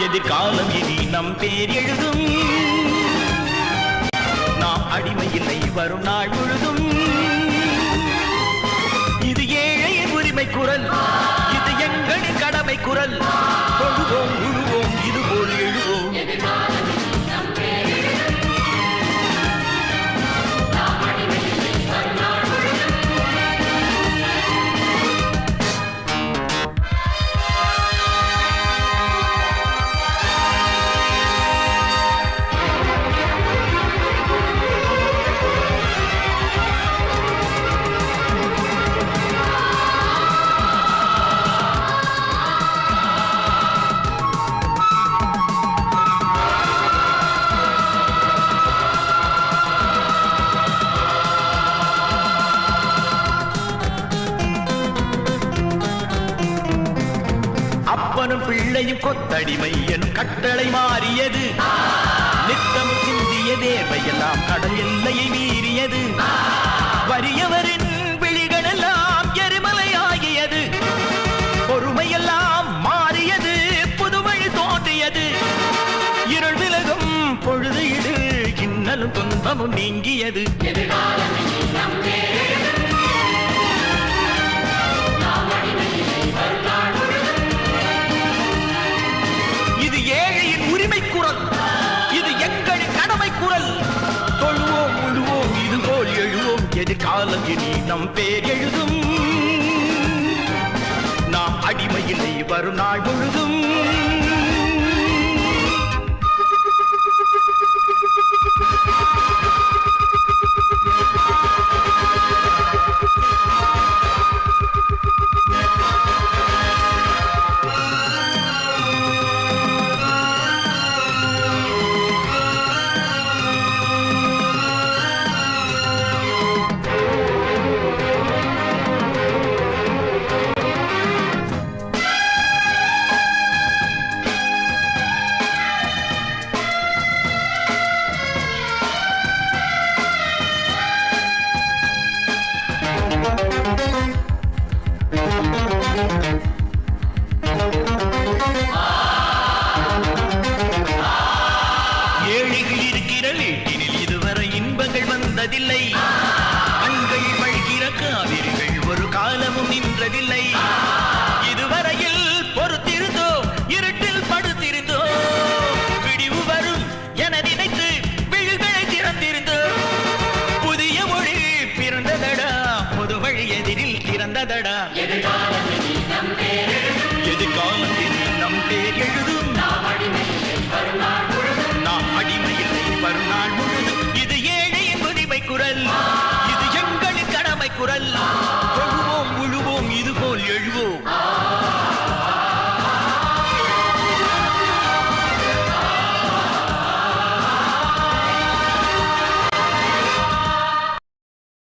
எதிர்காலம் இனி நம் பேர் எழுதும். நாம் அடிமையில்லை வரும் நாள் முழுதும். இது ஏழையின் உரிமை குரல். அப்பனும் பிள்ளையும் கொத்தடிமை என் கட்டளை மாறியது. நித்தம் சிந்திய தேர்வையெல்லாம் கடல் எல்லையை மீறியது. வறியவரின் விழிகளெல்லாம் எரிமலை ஆகியது பொறுமையெல்லாம் மாறியது புதுவழி தோன்றியது. இருள் விலகும் பொழுது இது இன்னலும் துன்பமும் நீங்கியது. இது எதிர்காலம் இனி நம் பேர் எழுதும். நாம் அடிமையில்லை வரும் நாள் ஏழைகள் இருக்கிற வீட்டினில் இதுவரை இன்பங்கள் வந்ததில்லை. கண்கள் வழிகிற காவிரிகள் ஒரு காலமும் நின்றதில்லை. இதுவரையில் பொறுத்திருந்தோம் இருட்டில் படுத்திருந்தோம் பிடிவு வரும் என நினைத்து விழிகளை திறந்திருந்தோம் புதிய மொழி பிறந்ததடா பொது வழி எதிரில் திறந்ததடா எதிர்காலத்தில் நம் பேர் எழுதும்